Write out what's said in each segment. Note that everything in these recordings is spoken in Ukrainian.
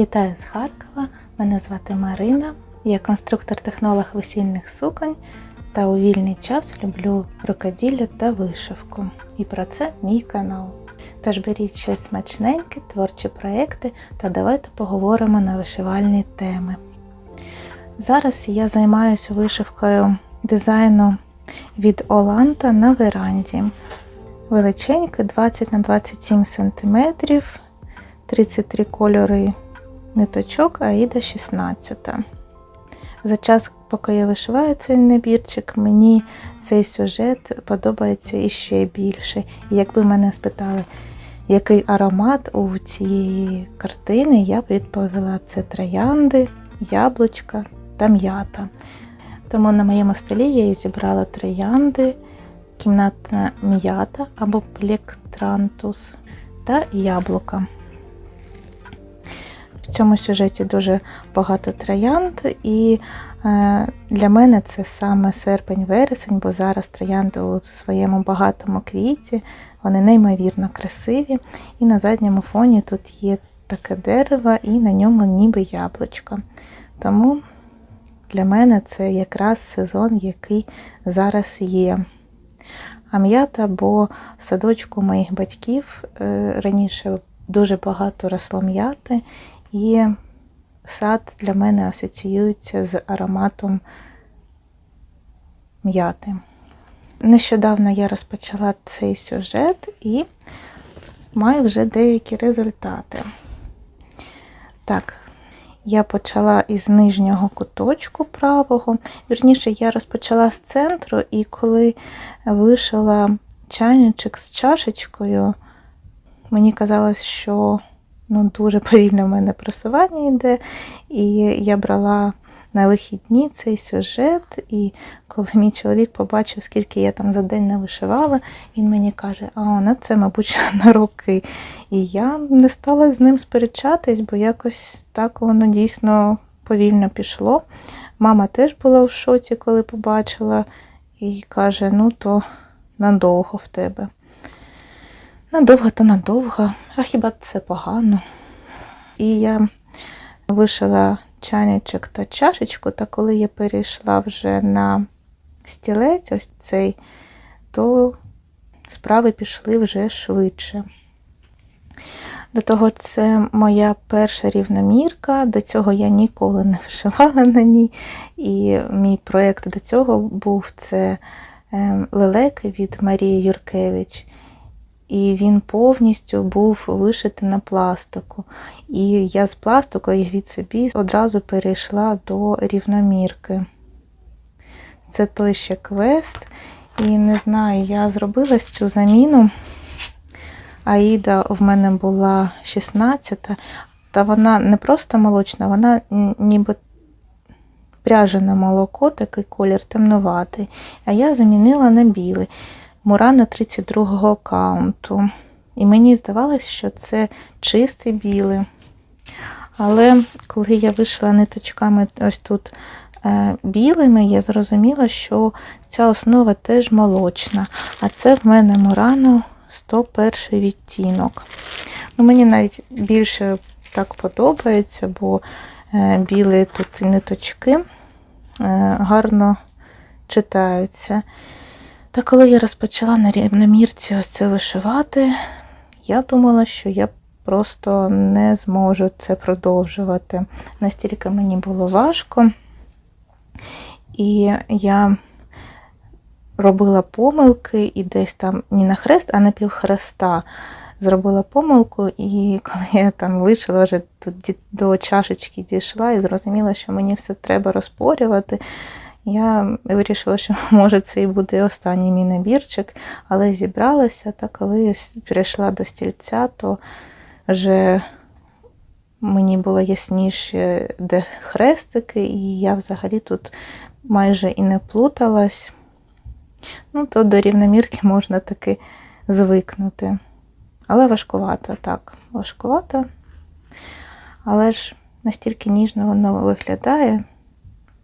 Вітаю з Харкова. Мене звати Марина. Я конструктор-технолог весільних суконь та у вільний час люблю рукоділля та вишивку. І про це мій канал. Тож беріть щось смачненьке, творчі проекти та давайте поговоримо на вишивальні теми. Зараз я займаюся вишивкою дизайну від Оланта на веранді. Величеньке 20 на 27 см, 33 кольори ниточок, Аїда 16. За час, поки я вишиваю цей набірчик, мені цей сюжет подобається іще більше. І якби мене спитали, який аромат у цієї картини, я б відповіла: це троянди, яблучка та м'ята. Тому на моєму столі я і зібрала троянди, кімнатна м'ята або плектрантус та яблука. В цьому сюжеті дуже багато троянд, і е, для мене це саме серпень-вересень, бо зараз троянди у своєму багатому квіті, вони неймовірно красиві. І на задньому фоні тут є таке дерево, і на ньому ніби яблучко. Тому для мене це якраз сезон, який зараз є. А м'ята, бо садочку моїх батьків е, раніше дуже багато росло м'яти, і сад для мене асоціюється з ароматом м'яти. Нещодавно я розпочала цей сюжет і маю вже деякі результати. Так, я почала із нижнього куточку правого. Вірніше, я розпочала з центру, і коли вишила чайничок з чашечкою, мені казалось, що ну, дуже повільно в мене просування йде. І я брала на вихідні цей сюжет, і коли мій чоловік побачив, скільки я там за день не вишивала, він мені каже, а ну це, мабуть, на роки. І я не стала з ним сперечатись, бо якось так воно дійсно повільно пішло. Мама теж була в шоці, коли побачила, і каже: ну то надовго в тебе. Надовго то надовго, а хіба це погано? І я вишила чайничок та чашечку, та коли я перейшла вже на стілець, ось цей, то справи пішли вже швидше. До того, це моя перша рівномірка, до цього я ніколи не вишивала на ній. І мій проєкт до цього був це лелеки від Марії Юркевич. І він повністю був вишитий на пластику. І я з пластику і від собі одразу перейшла до рівномірки. Це той ще квест. І не знаю, я зробила цю заміну. Аїда в мене була 16, та вона не просто молочна, вона ніби пряжене молоко, такий колір темнуватий. А я замінила на білий. Мурана 32-го аккаунту. І мені здавалось, що це чистий білий. Але коли я вийшла ниточками ось тут е, білими, я зрозуміла, що ця основа теж молочна. А це в мене Мурано 101 відтінок. Ну, Мені навіть більше так подобається, бо е, білі тут ці ниточки е, гарно читаються. Та коли я розпочала на рівномірці ось це вишивати, я думала, що я просто не зможу це продовжувати. Настільки мені було важко. І я робила помилки і десь там не на хрест, а на півхреста зробила помилку, і коли я там вийшла, вже до чашечки дійшла і зрозуміла, що мені все треба розпорювати. Я вирішила, що може це і буде останній мій набірчик, але зібралася, та коли я прийшла до стільця, то вже мені було ясніше, де хрестики, і я взагалі тут майже і не плуталась. Ну, то до рівномірки можна таки звикнути. Але важкувато, так, важкувато. Але ж настільки ніжно воно виглядає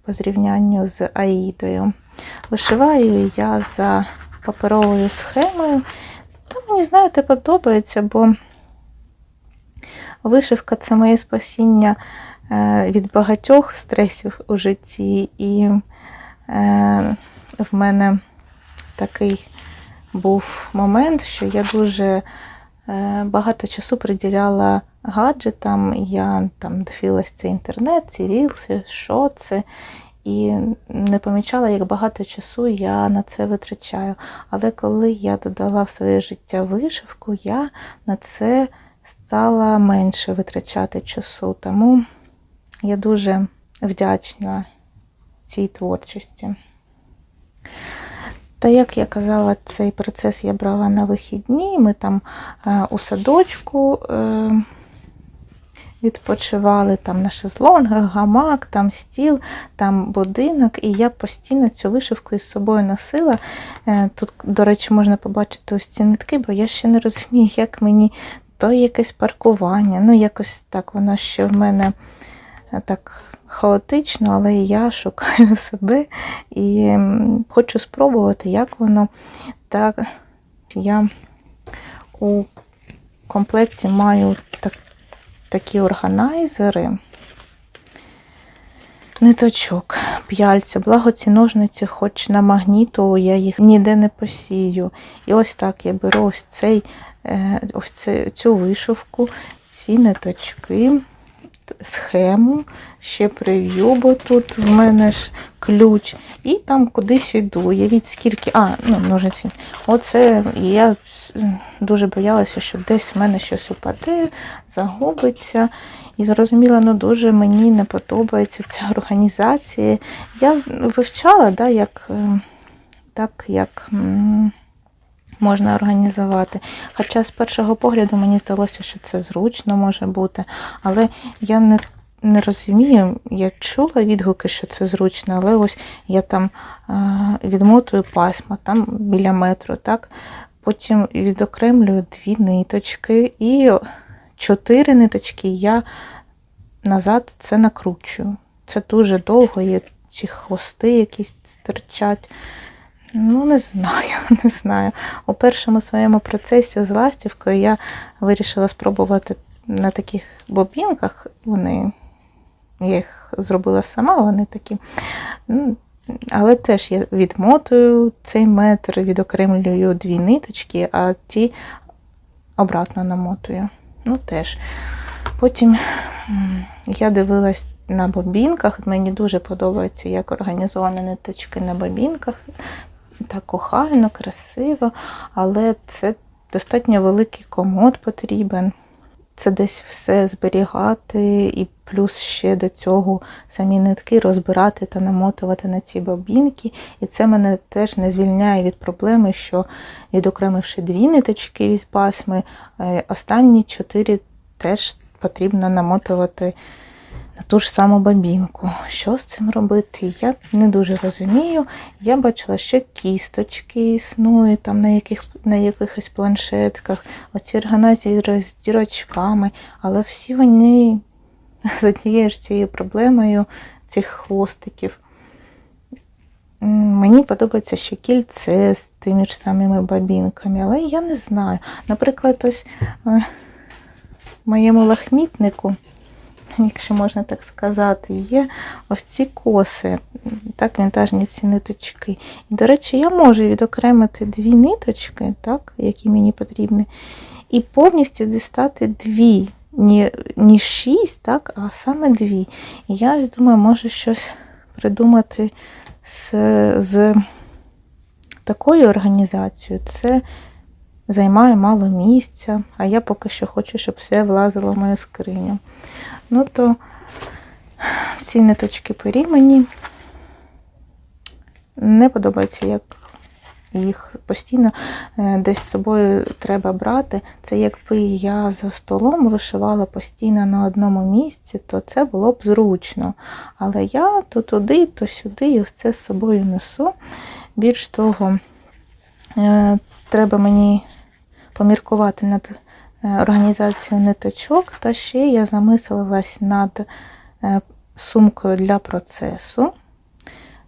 по зрівнянню з Аїдою. Вишиваю я за паперовою схемою. Та мені, знаєте, подобається, бо вишивка це моє спасіння е, від багатьох стресів у житті, і е, в мене такий був момент, що я дуже е, багато часу приділяла гаджетам. Я там дивилась цей інтернет, ці рілси, що це. І не помічала, як багато часу я на це витрачаю. Але коли я додала в своє життя вишивку, я на це стала менше витрачати часу. Тому я дуже вдячна цій творчості. Та як я казала, цей процес я брала на вихідні. Ми там е, у садочку е, відпочивали там на шезлонгах, гамак, там стіл, там будинок, і я постійно цю вишивку із собою носила. Е, Тут, до речі, можна побачити ось ці нитки, бо я ще не розумію, як мені то якесь паркування. Ну, якось так воно ще в мене е, так хаотично, але я шукаю себе і хочу спробувати, як воно. Так, я у комплекті маю такі органайзери. Ниточок, п'яльця, благо ці ножниці, хоч на магніту, я їх ніде не посію. І ось так я беру ось цей, е, ось цю вишивку, ці ниточки, схему, ще прив'ю, бо тут в мене ж ключ, і там кудись йду. Уявіть, скільки. А, ну, ножиці. Оце я дуже боялася, що десь в мене щось упаде, загубиться. І зрозуміла, ну дуже мені не подобається ця організація. Я вивчала, да, як, е, так, як можна організувати. Хоча з першого погляду мені здалося, що це зручно може бути, але я не не розумію, я чула відгуки, що це зручно, але ось я там е, відмотую пасма, там біля метру, так? потім відокремлюю дві ниточки і чотири ниточки я назад це накручую. Це дуже довго, є ці хвости якісь стирчать. Ну, не знаю, не знаю. У першому своєму процесі з ластівкою я вирішила спробувати на таких бобінках. Вони, я їх зробила сама, вони такі. Ну, Але теж я відмотую цей метр, відокремлюю дві ниточки, а ті обратно намотую. Ну, теж. Потім я дивилась на бобінках. Мені дуже подобається, як організовані ниточки на бобінках. Так охайно, красиво, але це достатньо великий комод потрібен. Це десь все зберігати, і плюс ще до цього самі нитки розбирати та намотувати на ці бобінки. І це мене теж не звільняє від проблеми, що відокремивши дві ниточки від пасми, е, останні чотири теж потрібно намотувати на ту ж саму бабінку. Що з цим робити? Я не дуже розумію. Я бачила, що кісточки існують там на яких, на якихось планшетках, оці органайзери з дірочками, але всі вони з однією ж цією проблемою цих хвостиків. Мені подобається ще кільце з тими ж самими бабінками, але я не знаю. Наприклад, ось е, моєму лахмітнику якщо можна так сказати, є ось ці коси, так, вінтажні ці ниточки. І, до речі, я можу відокремити дві ниточки, так, які мені потрібні, і повністю дістати дві, не, не шість, так, а саме дві. І я думаю, можу щось придумати з, з такою організацією. Це займає мало місця, а я поки що хочу, щоб все влазило в мою скриню. Ну то ці ниточки пері мені не подобається, як їх постійно е, десь з собою треба брати. Це якби я за столом вишивала постійно на одному місці, то це було б зручно. Але я то туди, то сюди і це з собою несу. Більш того, е, треба мені поміркувати над організацію ниточок, та ще я замислилась над е, сумкою для процесу,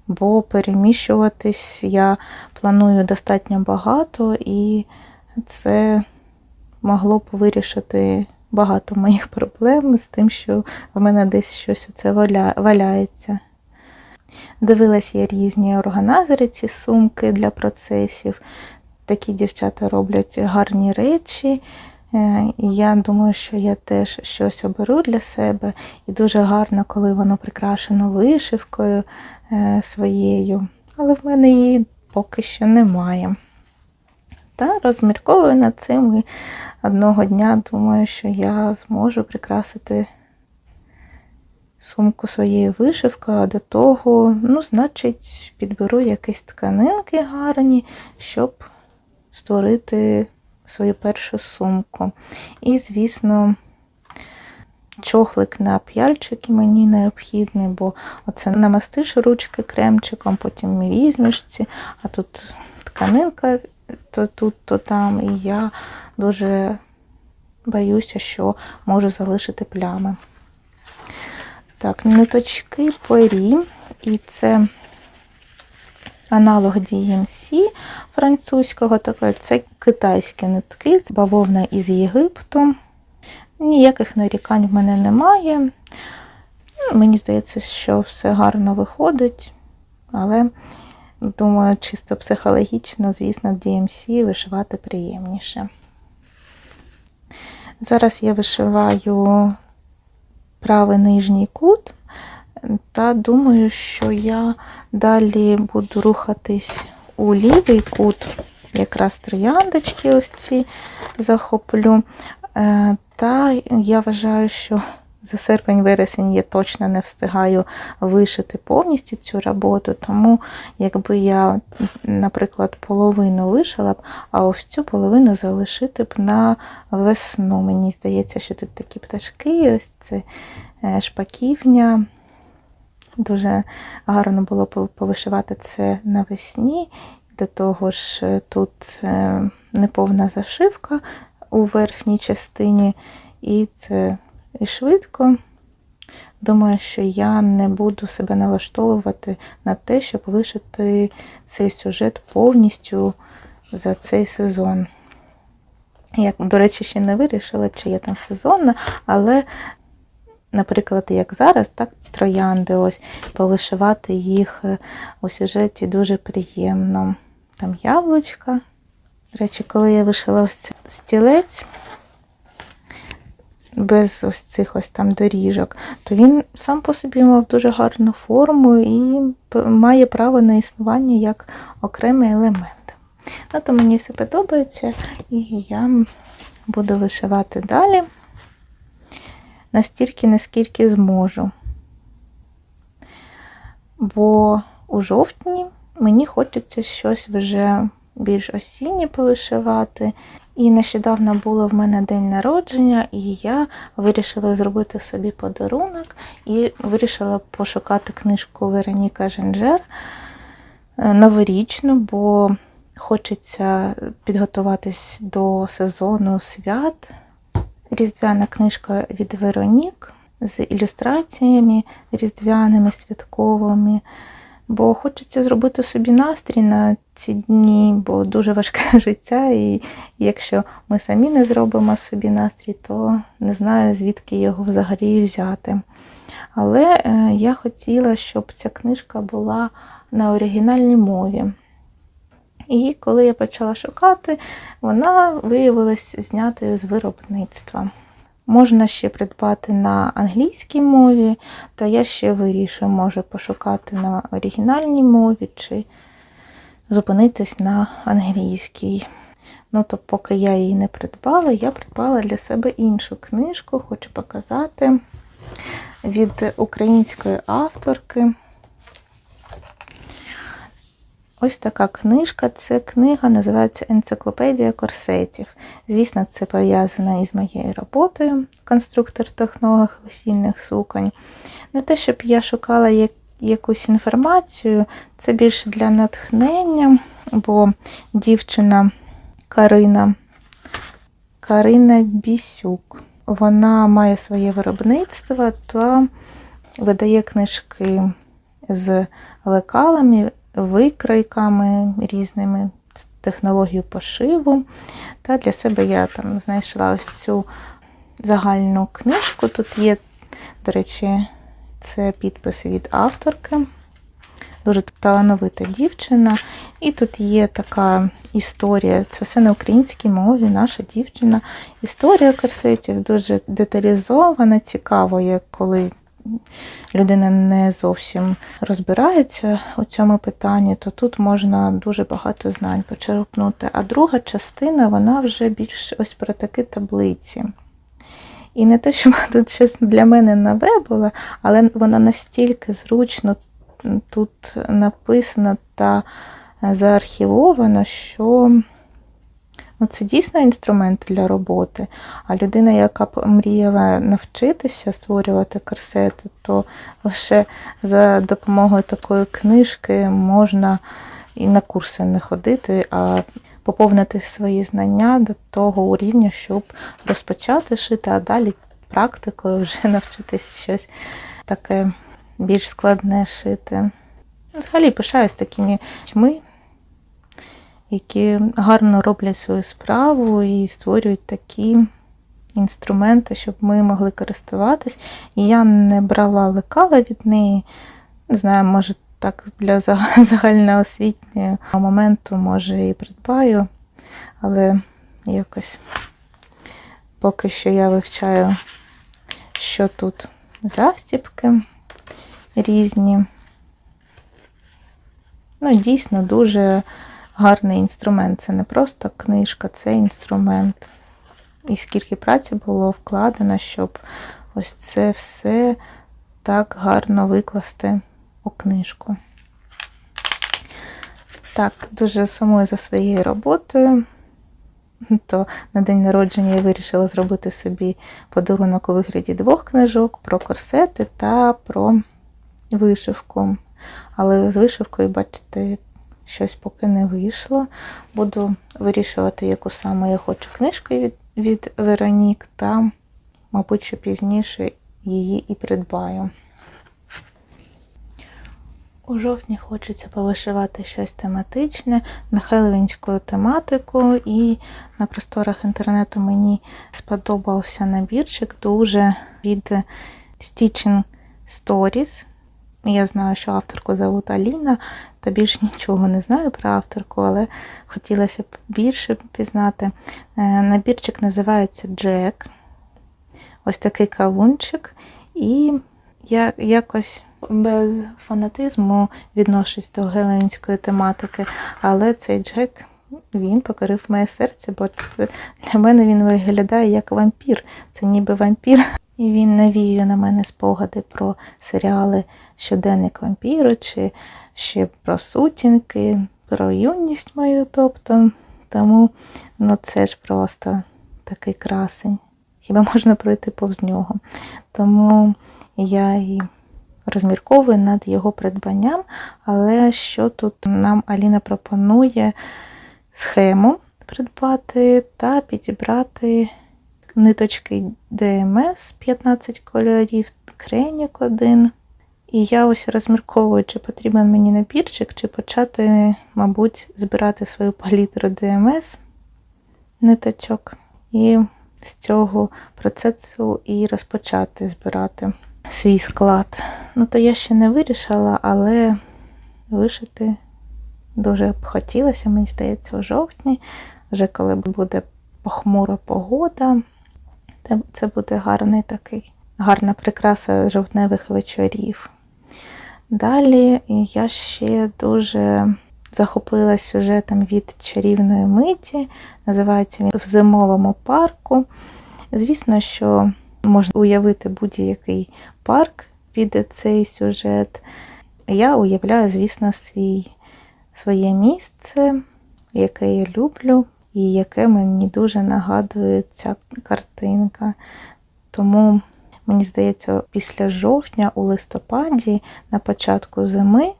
бо переміщуватись я планую достатньо багато, і це могло б вирішити багато моїх проблем з тим, що в мене десь щось оце валя... валяється. Дивилась я різні органайзери, ці сумки для процесів. Такі дівчата роблять гарні речі. Е, я думаю, що я теж щось оберу для себе. І дуже гарно, коли воно прикрашено вишивкою е, своєю. Але в мене її поки що немає. Та розмірковую над цим і одного дня думаю, що я зможу прикрасити сумку своєю вишивкою, а до того, ну, значить, підберу якісь тканинки гарні, щоб створити свою першу сумку. І, звісно, чохлик на п'яльчики мені необхідний, бо оце намастиш ручки кремчиком, потім візьмеш а тут тканинка то тут, то там, і я дуже боюся, що можу залишити плями. Так, ниточки пері, і це аналог DMC французького, таке, це китайські нитки, бавовна із Єгипту. Ніяких нарікань в мене немає. Ну, Мені здається, що все гарно виходить, але, думаю, чисто психологічно, звісно, DMC вишивати приємніше. Зараз я вишиваю правий нижній кут, та думаю, що я далі буду рухатись у лівий кут, якраз трояндочки ось ці захоплю. Е, Та я вважаю, що за серпень-вересень я точно не встигаю вишити повністю цю роботу, тому якби я, наприклад, половину вишила б, а ось цю половину залишити б на весну. Мені здається, що тут такі пташки, ось це е, шпаківня. Дуже гарно було повишивати це навесні. До того ж, е, тут е, неповна зашивка у верхній частині, і це і швидко. Думаю, що я не буду себе налаштовувати на те, щоб вишити цей сюжет повністю за цей сезон. Я, до речі, ще не вирішила, чи я там сезонна, але, наприклад, як зараз, так, троянди, ось, повишивати їх е, у сюжеті дуже приємно. Там яблучка. До речі, коли я вишила ось стілець, без ось цих ось там доріжок, то він сам по собі мав дуже гарну форму і має право на існування як окремий елемент. Ну, то мені все подобається, і я буду вишивати далі настільки, наскільки зможу. Бо у жовтні мені хочеться щось вже більш осіннє повишивати. І нещодавно було в мене день народження, і я вирішила зробити собі подарунок і вирішила пошукати книжку Вероніка Женджер е, новорічну, бо хочеться підготуватись до сезону свят. Різдвяна книжка від Веронік з ілюстраціями різдвяними, святковими. Бо хочеться зробити собі настрій на ці дні, бо дуже важке життя, і якщо ми самі не зробимо собі настрій, то не знаю, звідки його взагалі взяти. Але е, я хотіла, щоб ця книжка була на оригінальній мові. І коли я почала шукати, вона виявилася знятою з виробництва. Можна ще придбати на англійській мові, то я ще вирішую, може пошукати на оригінальній мові чи зупинитись на англійській. Ну, то поки я її не придбала, я придбала для себе іншу книжку, хочу показати від української авторки. Ось така книжка. Це книга називається Енциклопедія корсетів. Звісно, це пов'язано із моєю роботою, конструктор-технолог весільних суконь. Не те, щоб я шукала як, якусь інформацію, це більше для натхнення, бо дівчина Карина, Карина Бісюк, вона має своє виробництво та видає книжки з лекалами викройками різними, технологію пошиву. Та Для себе я там знайшла ось цю загальну книжку. Тут є, до речі, це підпис від авторки. Дуже талановита дівчина. І тут є така історія, це все на українській мові, наша дівчина. Історія корсетів дуже деталізована, цікаво, як коли людина не зовсім розбирається у цьому питанні, то тут можна дуже багато знань почерпнути. А друга частина, вона вже більш ось про такі таблиці. І не те, що тут щось для мене нове було, але воно настільки зручно тут написано та заархівовано, що ну, це дійсно інструмент для роботи. А людина, яка мріяла навчитися створювати корсети, то лише за допомогою такої книжки можна і на курси не ходити, а поповнити свої знання до того рівня, щоб розпочати шити, а далі практикою вже навчитись щось таке більш складне шити. Взагалі пишаюсь такими людьми, які гарно роблять свою справу і створюють такі інструменти, щоб ми могли користуватись. І я не брала лекала від неї. Не знаю, може так для загальноосвітнього моменту, може, і придбаю, але якось поки що я вивчаю, що тут застіпки різні. Ну, дійсно дуже гарний інструмент. Це не просто книжка, це інструмент. І скільки праці було вкладено, щоб ось це все так гарно викласти у книжку. Так, дуже сумую за своєю роботою. То на день народження я вирішила зробити собі подарунок у вигляді двох книжок про корсети та про вишивку. Але з вишивкою, бачите, щось поки не вийшло. Буду вирішувати, яку саме я хочу книжку від, від Веронік, та, мабуть, що пізніше її і придбаю. У жовтні хочеться повишивати щось тематичне, на хеллоуінську тематику, і на просторах інтернету мені сподобався набірчик дуже від Stitching Stories. Я знаю, що авторку зовут Аліна, та більш нічого не знаю про авторку, але хотілося б більше пізнати. Е, набірчик називається Джек. Ось такий кавунчик. І я якось без фанатизму відношусь до геловінської тематики, але цей Джек. Він покорив моє серце, бо це, для мене він виглядає як вампір. Це ніби вампір. І він навіює на мене спогади про серіали Щоденник вампіру, чи ще про сутінки, про юність мою. тобто. Тому ну, це ж просто такий красень. Хіба можна пройти повз нього? Тому я і розмірковую над його придбанням, але що тут нам Аліна пропонує схему придбати та підібрати ниточки ДМС 15 кольорів, кренік один. І я ось розмірковую, чи потрібен мені набірчик, чи почати, мабуть, збирати свою палітру ДМС ниточок. І з цього процесу і розпочати збирати свій склад. Ну, то я ще не вирішила, але вишити дуже б хотілося, мені здається, у жовтні, вже коли буде похмура погода. Це буде гарний такий, гарна прикраса жовтневих вечорів. Далі я ще дуже захопилася сюжетом від чарівної миті, називається він в зимовому парку. Звісно, що можна уявити будь-який парк під цей сюжет. Я уявляю, звісно, свій, своє місце, яке я люблю і яке мені дуже нагадує ця картинка. Тому, мені здається, після жовтня, у листопаді, на початку зими,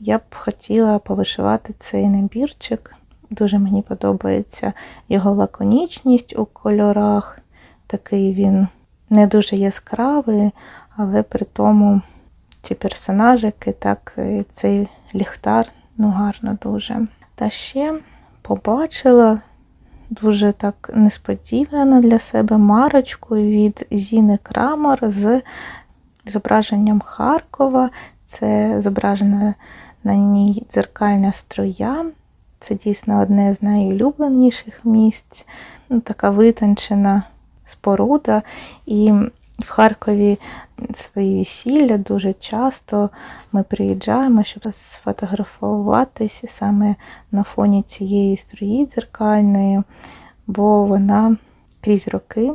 я б хотіла повишивати цей набірчик. Дуже мені подобається його лаконічність у кольорах. Такий він не дуже яскравий, але при тому ці персонажики, так цей ліхтар, ну гарно дуже. Та ще побачила дуже так несподівано для себе марочку від Зіни Крамер з зображенням Харкова. Це зображена на ній дзеркальна струя. Це дійсно одне з найулюбленіших місць. Ну, така витончена споруда. І в Харкові свої весілля дуже часто ми приїжджаємо, щоб сфотографуватися саме на фоні цієї струї дзеркальної, бо вона крізь роки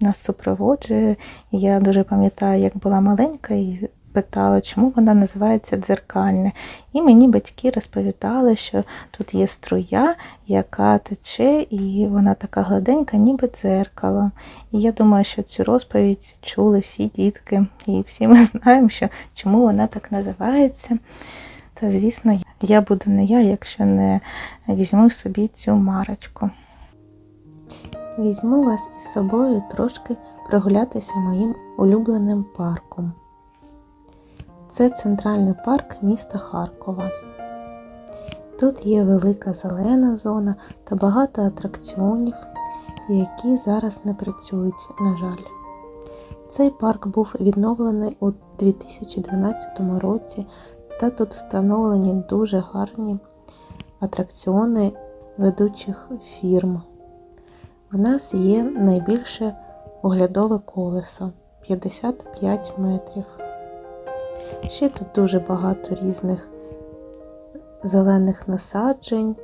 нас супроводжує. Я дуже пам'ятаю, як була маленька і питала, чому вона називається дзеркальне. І мені батьки розповідали, що тут є струя, яка тече, і вона така гладенька, ніби дзеркало. І я думаю, що цю розповідь чули всі дітки, і всі ми знаємо, що чому вона так називається. Та, звісно, я буду не я, якщо не візьму собі цю марочку. Візьму вас із собою трошки прогулятися моїм улюбленим парком. Це центральний парк міста Харкова. Тут є велика зелена зона та багато атракціонів, які зараз не працюють, на жаль. Цей парк був відновлений у 2012 році, та тут встановлені дуже гарні атракціони ведучих фірм. В нас є найбільше оглядове колесо 55 метрів. Ще тут дуже багато різних зелених насаджень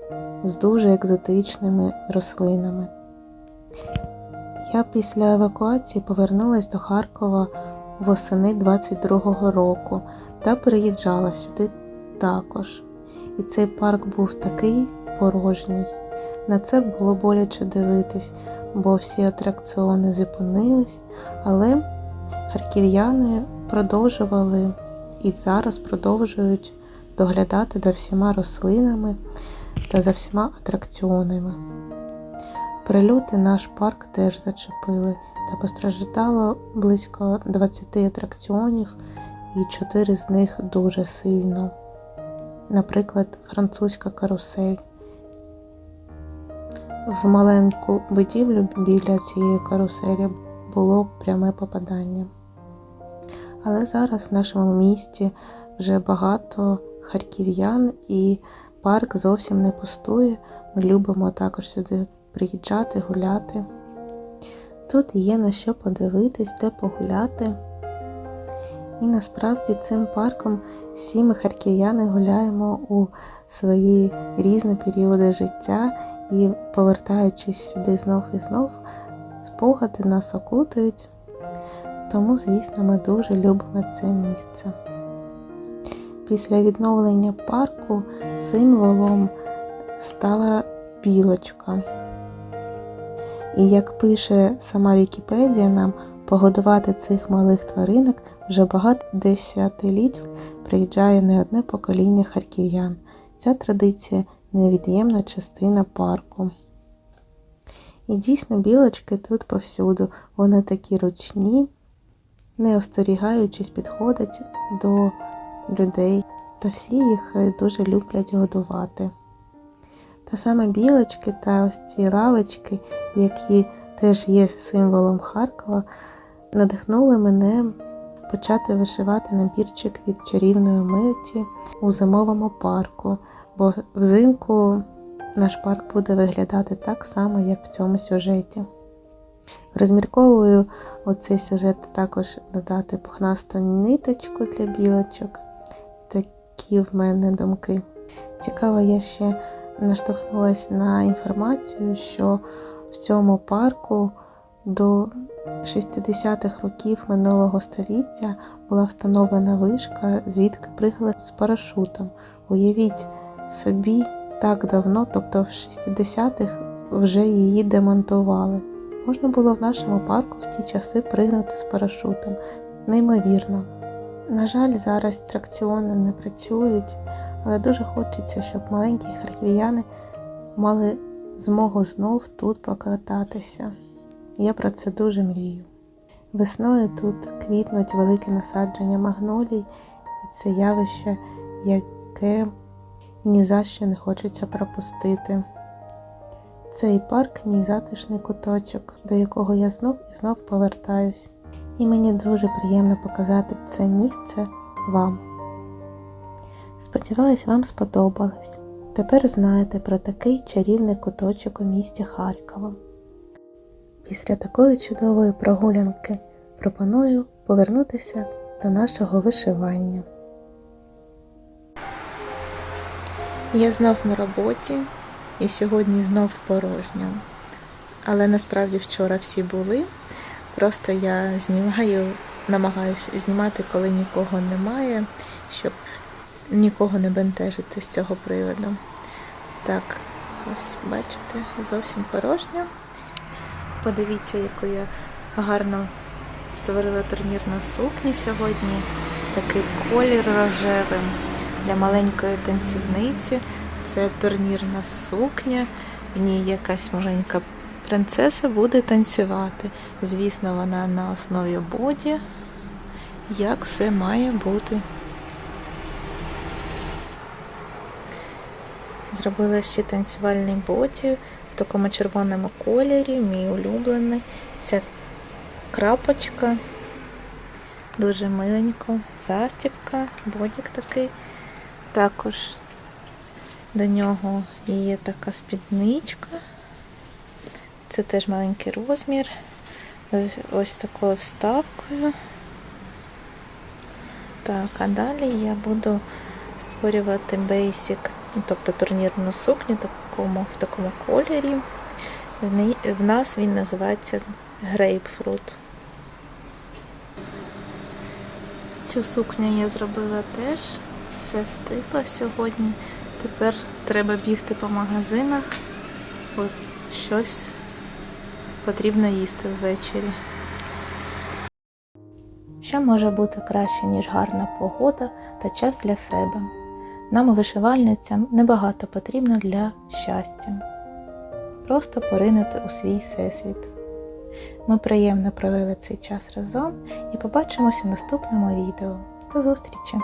з дуже екзотичними рослинами. Я після евакуації повернулася до Харкова восени 22-го року та переїжджала сюди також. І цей парк був такий порожній. На це було боляче дивитись, бо всі атракціони зупинились, але харків'яни продовжували і зараз продовжують доглядати за всіма рослинами та за всіма атракціонами. Прильоти наш парк теж зачепили та постраждало близько 20 атракціонів, і 4 з них дуже сильно. Наприклад, французька карусель. В маленьку будівлю біля цієї каруселі було пряме попадання. Але зараз в нашому місті вже багато харків'ян і парк зовсім не пустує. Ми любимо також сюди приїжджати, гуляти. Тут є на що подивитись, де погуляти. І насправді цим парком всі ми харків'яни гуляємо у свої різні періоди життя і, повертаючись сюди знов і знов, спогади нас окутують. Тому, звісно, ми дуже любимо це місце. Після відновлення парку символом стала білочка. І як пише сама Вікіпедія, нам погодувати цих малих тваринок вже багато десятиліть приїжджає не одне покоління харків'ян. Ця традиція невід'ємна частина парку. І дійсно білочки тут повсюду, вони такі ручні, не остерігаючись, підходять до людей, та всі їх дуже люблять годувати. Та саме білочки та ось ці лавочки, які теж є символом Харкова, надихнули мене почати вишивати набірчик від чарівної миті у зимовому парку, бо взимку наш парк буде виглядати так само, як в цьому сюжеті. Розмірковую оцей сюжет також додати пухнасту ниточку для білочок. Такі в мене думки. Цікаво, я ще наштовхнулася на інформацію, що в цьому парку до 60-х років минулого століття була встановлена вишка, звідки пригали з парашутом. Уявіть собі так давно, тобто в 60-х вже її демонтували. Можна було в нашому парку в ті часи пригнути з парашутом. Неймовірно. На жаль, зараз тракціони не працюють, але дуже хочеться, щоб маленькі харків'яни мали змогу знов тут покататися. Я про це дуже мрію. Весною тут квітнуть велике насадження магнолій, і це явище, яке ні за що не хочеться пропустити. Цей парк мій затишний куточок, до якого я знов і знов повертаюсь. І мені дуже приємно показати це місце вам. Сподіваюсь, вам сподобалось. Тепер знаєте про такий чарівний куточок у місті Харкова. Після такої чудової прогулянки пропоную повернутися до нашого вишивання. Я знов на роботі і сьогодні знов порожньо. Але насправді вчора всі були. Просто я знімаю, намагаюся знімати, коли нікого немає, щоб нікого не бентежити з цього приводу. Так, ось бачите, зовсім порожньо. Подивіться, яку я гарно створила турнірну сукню сьогодні. Такий колір рожевий для маленької танцівниці. Це турнірна сукня, в ній якась маленька принцеса буде танцювати. Звісно, вона на основі боді. Як все має бути. Зробила ще танцювальний боді в такому червоному кольорі, мій улюблений. Ця крапочка. Дуже миленько. Застібка, бодік такий. Також до нього є така спідничка. Це теж маленький розмір. Ось, такою вставкою. Так, а далі я буду створювати бейсик, тобто турнірну сукню такому, в такому кольорі. В нас він називається грейпфрут. Цю сукню я зробила теж. Все встигла сьогодні. Тепер треба бігти по магазинах, бо щось потрібно їсти ввечері. Що може бути краще, ніж гарна погода та час для себе? Нам, вишивальницям, небагато потрібно для щастя. Просто поринути у свій всесвіт. Ми приємно провели цей час разом і побачимося в наступному відео. До зустрічі!